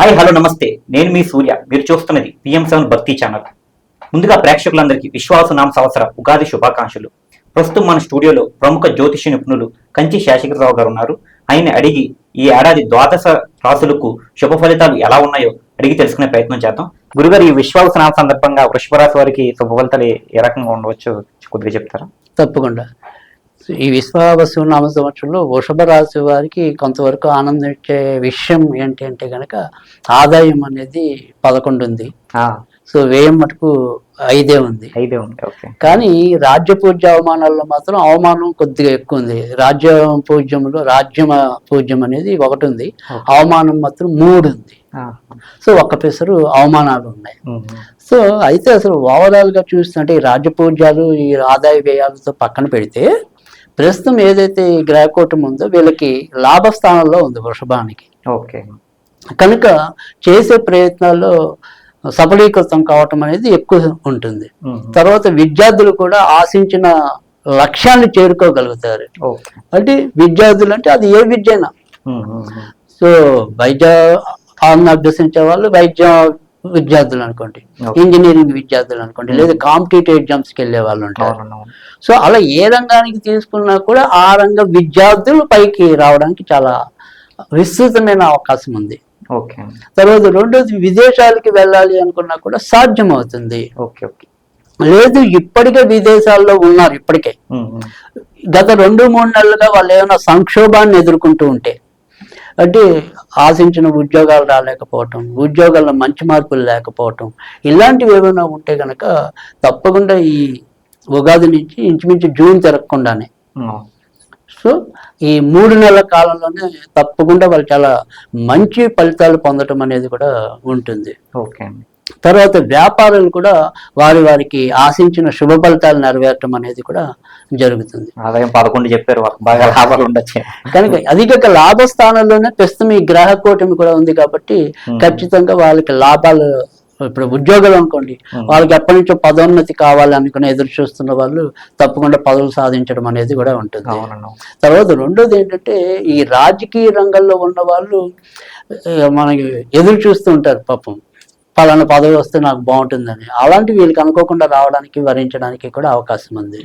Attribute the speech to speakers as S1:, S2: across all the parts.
S1: Hi hello నమస్తే. నేను మీ సూర్య. మీరు చూస్తున్నది పిఎం సెవెన్ భక్తి ఛానల్. ముందుగా ప్రేక్షకులందరికీ విశ్వాసనామ సంవత్సర ఉగాది శుభాకాంక్షలు. ప్రస్తుతం మన స్టూడియోలో ప్రముఖ జ్యోతిష నిపుణులు కంచి శేషగిరిరావు గారు ఉన్నారు. ఆయన అడిగి ఈ ఏడాది ద్వాదశ రాసులకు శుభ ఫలితాలు ఎలా ఉన్నాయో అడిగి తెలుసుకునే ప్రయత్నం చేద్దాం. గురుగారు ఈ విశ్వాసనామ సందర్భంగా వృషభ రాశి వారికి శుభ ఫలితాలు ఏ- ఏ రకంగా ఉండవచ్చు కొద్దిగా చెప్తారా?
S2: తప్పకుండా. ఈ విశ్వావసు నామ సంవత్సరంలో వృషభ రాశి వారికి కొంతవరకు ఆనందం ఇచ్చే విషయం ఏంటి అంటే కనుక ఆదాయం అనేది పదకొండు ఉంది. సో వ్యయం మటుకు ఐదే ఉంది.
S1: ఐదే ఉంది
S2: కానీ రాజ్య పూజ్య అవమానాల్లో మాత్రం అవమానం కొద్దిగా ఎక్కువ ఉంది. రాజ్య పూజ్యంలో రాజ్యం పూజ్యం అనేది ఒకటి ఉంది. అవమానం మాత్రం మూడు ఉంది. సో ఒక్క పెసరు అవమానాలు ఉన్నాయి. సో అయితే అసలు ఓవరాల్గా చూస్తుంటే ఈ రాజ్యపూజ్యాలు ఈ ఆదాయ వ్యయాలతో పక్కన పెడితే ప్రస్తుతం ఏదైతే గ్రహకూటం ఉందో వీళ్ళకి లాభస్థానంలో ఉంది వృషభానికి.
S1: ఓకే.
S2: కనుక చేసే ప్రయత్నాల్లో సఫలీకృతం కావటం అనేది ఎక్కువ ఉంటుంది. తర్వాత విద్యార్థులు కూడా ఆశించిన లక్ష్యాన్ని చేరుకోగలుగుతారు. అంటే విద్యార్థులు అంటే అది ఏ విద్యైనా? సో వైద్య అభ్యసించే వాళ్ళు వైద్య విద్యార్థులు అనుకోండి. ఇంజనీరింగ్ విద్యార్థులు అనుకోండి లేదా కాంపిటేటివ్ ఎగ్జామ్స్కి వెళ్ళే వాళ్ళు ఉంటారు సో అలా ఏ రంగానికి తీసుకున్నా కూడా ఆ రంగ విద్యార్థులు పైకి రావడానికి చాలా విస్తృతమైన అవకాశం ఉంది.
S1: ఓకే.
S2: తర్వాత రెండోది విదేశాలకి వెళ్ళాలి అనుకున్నా కూడా సాధ్యం అవుతుంది
S1: ఓకే ఓకే.
S2: లేదు ఇప్పటికే విదేశాల్లో ఉన్నారు ఇప్పటికే. గత రెండు మూడు నెలలుగా వాళ్ళు ఏమైనా సంక్షోభాన్ని ఎదుర్కొంటూ ఉంటే అంటే ఆశించిన ఉద్యోగాలు రాలేకపోవటం ఉద్యోగాల్లో మంచి మార్పులు లేకపోవటం ఇలాంటివి ఏమైనా ఉంటే గనక తప్పకుండా ఈ ఉగాది నుంచి ఇంచుమించు జూన్ తిరగకుండానే సో ఈ మూడు నెలల కాలంలోనే తప్పకుండా వాళ్ళు చాలా మంచి ఫలితాలు పొందటం అనేది కూడా ఉంటుంది.
S1: ఓకే అండి.
S2: తర్వాత వ్యాపారులు కూడా వారి వారికి ఆశించిన శుభ ఫలితాలు నెరవేరటం అనేది కూడా జరుగుతుంది.
S1: ఆదాయం పదకొండు చెప్పారు బాగా లాభాలు ఉండొచ్చు.
S2: కనుక అధిక లాభస్థానంలోనే ప్రస్తుతం ఈ గ్రహ కూటమి కూడా ఉంది కాబట్టి. ఖచ్చితంగా వాళ్ళకి లాభాలు ఇప్పుడు ఉద్యోగాలు అనుకోండి. వాళ్ళకి ఎప్పటి నుంచో పదోన్నతి కావాలి అనుకుని ఎదురు చూస్తున్న వాళ్ళు తప్పకుండా పదవులు సాధించడం అనేది కూడా ఉంటుంది. తర్వాత రెండోది ఏంటంటే ఈ రాజకీయ రంగంలో ఉన్న వాళ్ళు మనకి ఎదురు చూస్తూ ఉంటారు పాపం. పలానా పదవి వస్తే నాకు బాగుంటుందని. అలాంటి వీళ్ళకి అనుకోకుండా రావడానికి వరించడానికి కూడా అవకాశం ఉంది.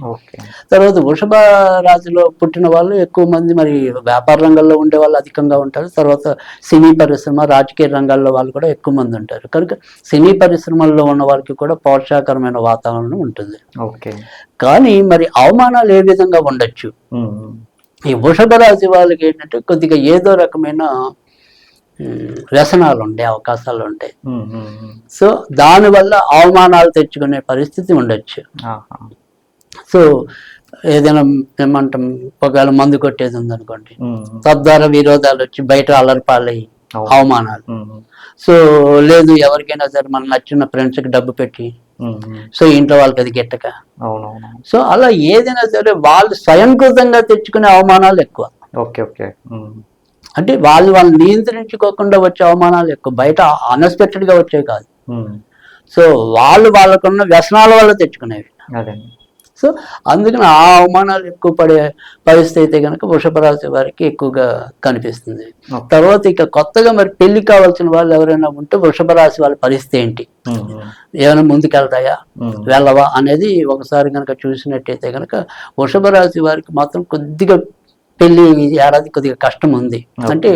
S2: తర్వాత వృషభ రాశిలో పుట్టిన వాళ్ళు ఎక్కువ మంది మరి వ్యాపార రంగంలో ఉండే వాళ్ళు అధికంగా ఉంటారు. తర్వాత సినీ పరిశ్రమ రాజకీయ రంగాల్లో వాళ్ళు కూడా ఎక్కువ మంది ఉంటారు. కనుక సినీ పరిశ్రమల్లో ఉన్న వాళ్ళకి కూడా ప్రోత్సాహకరమైన వాతావరణం ఉంటుంది.
S1: ఓకే.
S2: కానీ మరి అవమానాలు ఏ విధంగా ఉండొచ్చు? ఈ వృషభ రాశి వాళ్ళకి ఏంటంటే కొద్దిగా ఏదో రకమైన వ్యసనాలు ఉండే అవకాశాలు ఉంటాయి సో దానివల్ల అవమానాలు తెచ్చుకునే పరిస్థితి ఉండొచ్చు. సో ఏదైనా ఏమంటాం ఒకవేళ మందు కొట్టేది ఉందనుకోండి తద్వారా విరోధాలు వచ్చి బయట అలరిపాలయ్యి అవమానాలు. సో లేదు ఎవరికైనా సరే మనం నచ్చిన ఫ్రెండ్స్కి డబ్బు పెట్టి సో ఇంట్లో వాళ్ళకి అది గిట్టక. సో అలా ఏదైనా సరే వాళ్ళు స్వయంకృతంగా తెచ్చుకునే అవమానాలు ఎక్కువ.
S1: Okay okay.
S2: అంటే వాళ్ళు వాళ్ళు నియంత్రించుకోకుండా వచ్చే అవమానాలు ఎక్కువ. బయట అన్ఎక్స్పెక్టెడ్గా వచ్చేవి కాదు. సో వాళ్ళు వాళ్ళకున్న వ్యసనాల వల్ల తెచ్చుకునేవి. సో అందుకని ఆ అవమానాలు ఎక్కువ పడే పరిస్థితి అయితే కనుక వృషభ రాశి వారికి ఎక్కువగా కనిపిస్తుంది. తర్వాత ఇక కొత్తగా మరి పెళ్ళి కావాల్సిన వాళ్ళు ఎవరైనా ఉంటే వృషభ రాశి వాళ్ళ పరిస్థితి ఏంటి? ఏమైనా ముందుకెళ్తాయా? వెళ్ళవా? అనేది ఒకసారి కనుక చూసినట్టయితే కనుక వృషభ రాశి వారికి మాత్రం కొద్దిగా పెళ్ళి ఏడాది కొద్దిగా కష్టం ఉంది. అంటే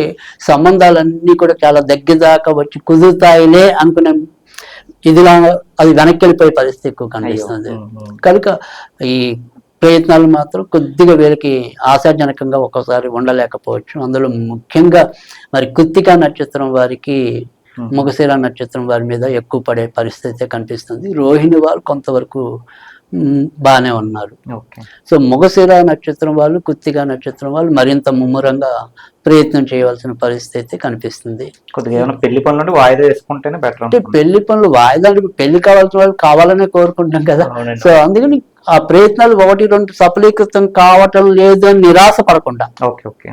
S2: సంబంధాలన్నీ కూడా చాలా దగ్గర దాకా వచ్చి కుదురుతాయిలే అనుకునే ఇదిలా అది వెనక్కి వెళ్ళిపోయే పరిస్థితి ఎక్కువ కనిపిస్తుంది. కనుక ఈ ప్రయత్నాలు మాత్రం కొద్దిగా వీళ్ళకి ఆశాజనకంగా ఒక్కోసారి ఉండలేకపోవచ్చు. అందులో ముఖ్యంగా మరి కుత్తికా నక్షత్రం వారికి ముగశిర నక్షత్రం వారి మీద ఎక్కువ పడే పరిస్థితి కనిపిస్తుంది. రోహిణి వారు కొంతవరకు బాగానే ఉన్నారు. సో ముగశిర నక్షత్రం వాళ్ళు కుత్తిగా నక్షత్రం వాళ్ళు మరింత ముమ్మరంగా ప్రయత్నం చేయవలసిన పరిస్థితి అయితే కనిపిస్తుంది.
S1: కొద్దిగా ఏమైనా పెళ్ళి పనులు వాయిదా వేసుకుంటేనే బెటర్
S2: అంటే పెళ్ళి పనులు వాయిదా పెళ్ళి కావాల్సిన వాళ్ళు కావాలనే కోరుకుంటాం కదా. సో అందుకని ఆ ప్రయత్నాలు ఒకటి రెండు సఫలీకృతం కావటం లేదు అని నిరాశ పడకుండా.
S1: Okay okay.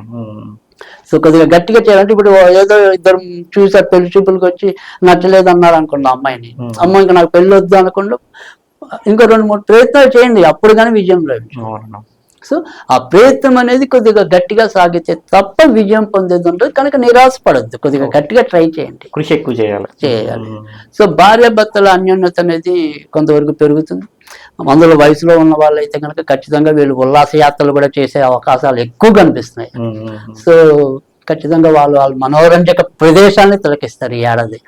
S2: సో కొద్దిగా గట్టిగా చేయాలంటే ఇప్పుడు ఏదో ఇద్దరు చూసారు పెళ్ళి చూపులకు వచ్చి నచ్చలేదు అన్నారు అనుకోండి ఆ అమ్మాయిని. అమ్మ ఇంకా నాకు పెళ్ళి వద్దు అనుకోండి ఇంకో రెండు మూడు ప్రయత్నాలు చేయండి అప్పుడు కానీ విజయం లభించు సో ఆ ప్రయత్నం అనేది కొద్దిగా గట్టిగా సాగితే తప్ప విజయం పొందేది ఉండదు. కనుక నిరాశపడద్దు. కొద్దిగా గట్టిగా ట్రై చేయండి.
S1: కృషి ఎక్కువ చేయాలి.
S2: చేయాలి. సో భార్య భర్తల అన్యోన్యత అనేది కొంతవరకు పెరుగుతుంది. అందులో వయసులో ఉన్న వాళ్ళైతే కనుక ఖచ్చితంగా వీళ్ళు ఉల్లాస యాత్రలు కూడా చేసే అవకాశాలు ఎక్కువ కనిపిస్తున్నాయి. సో ఖచ్చితంగా వాళ్ళు వాళ్ళ మనోరంజక ప్రదేశాన్ని తిలకిస్తారు ఈ ఏడాది.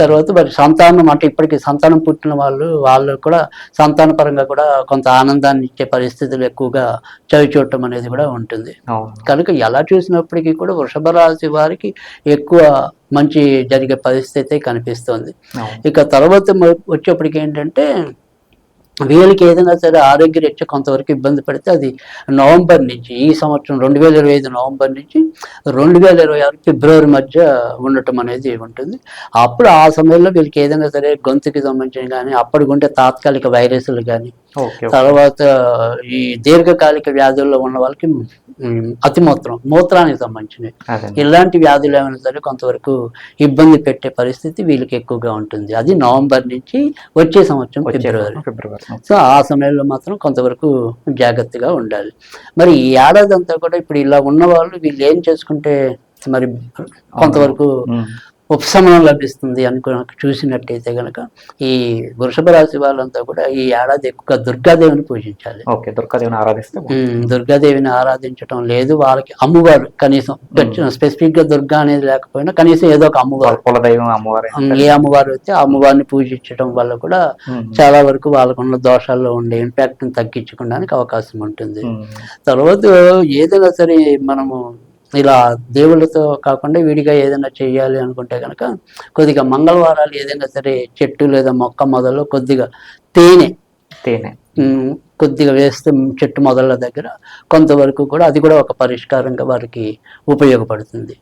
S2: తర్వాత మరి సంతానం అంటే ఇప్పటికి సంతానం పుట్టిన వాళ్ళు వాళ్ళు కూడా సంతాన పరంగా కూడా కొంత ఆనందాన్ని ఇచ్చే పరిస్థితులు ఎక్కువగా చవి చూడటం అనేది కూడా ఉంటుంది. కనుక ఎలా చూసినప్పటికీ కూడా వృషభ రాశి వారికి ఎక్కువ మంచి జరిగే పరిస్థితి కనిపిస్తుంది. ఇక తర్వాత వచ్చేప్పటికి ఏంటంటే వీళ్ళకి ఏదైనా సరే ఆరోగ్య రీత్యా కొంతవరకు ఇబ్బంది పడితే అది నవంబర్ నుంచి ఈ సంవత్సరం రెండు వేల ఇరవై ఐదు నవంబర్ నుంచి రెండు వేల ఇరవై ఆరు ఫిబ్రవరి మధ్య ఉండటం అనేది ఉంటుంది. అప్పుడు ఆ సమయంలో వీళ్ళకి ఏదైనా సరే గొంతుకి సంబంధించిన కానీ అప్పటికుంటే తాత్కాలిక వైరస్లు కానీ తర్వాత ఈ దీర్ఘకాలిక వ్యాధుల్లో ఉన్న వాళ్ళకి అతిమూత్రం మూత్రానికి సంబంధించినవి. ఇలాంటి వ్యాధులు ఏమైనా సరే కొంతవరకు ఇబ్బంది పెట్టే పరిస్థితి వీళ్ళకి ఎక్కువగా ఉంటుంది. అది నవంబర్ నుంచి వచ్చే సంవత్సరం ఫిబ్రవరి. సో ఆ సమయంలో మాత్రం కొంతవరకు జాగ్రత్తగా ఉండాలి. మరి ఈ ఏడాది అంతా కూడా ఇప్పుడు ఇలా ఉన్న వాళ్ళు వీళ్ళు ఏం చేసుకుంటే మరి కొంతవరకు. ఉపశమనం లభిస్తుంది అనుకో చూసినట్టయితే గనక ఈ వృషభ రాశి వాళ్ళంతా కూడా ఈ ఏడాది ఎక్కువగా దుర్గాదేవిని పూజించాలి
S1: ఓకే దుర్గాదేవిని ఆరాధిస్తే
S2: దుర్గాదేవిని ఆరాధించడం లేదు వాళ్ళకి అమ్మవారు కనీసం స్పెసిఫిక్గా దుర్గా అనేది లేకపోయినా కనీసం ఏదో ఒక అమ్మవారు
S1: కులదైవం అమ్మవారి
S2: ఏ అమ్మవారు అయితే ఆ అమ్మవారిని పూజించడం వల్ల కూడా. చాలా వరకు వాళ్ళకున్న దోషాల్లో ఉండే ఇంపాక్ట్ని తగ్గించుకోవడానికి అవకాశం ఉంటుంది. తర్వాత ఏదైనా సరే మనము ఇలా దేవుళ్ళతో కాకుండా విడిగా ఏదైనా చేయాలి అనుకుంటే కనుక కొద్దిగా మంగళవారాలు ఏదైనా సరే చెట్టు లేదా మొక్క మొదల్లో కొద్దిగా తేనె
S1: తేనె.
S2: కొద్దిగా వేస్తే చెట్టు మొదళ్ళ దగ్గర కొంతవరకు కూడా అది కూడా ఒక పరిష్కారంగా వారికి ఉపయోగపడుతుంది.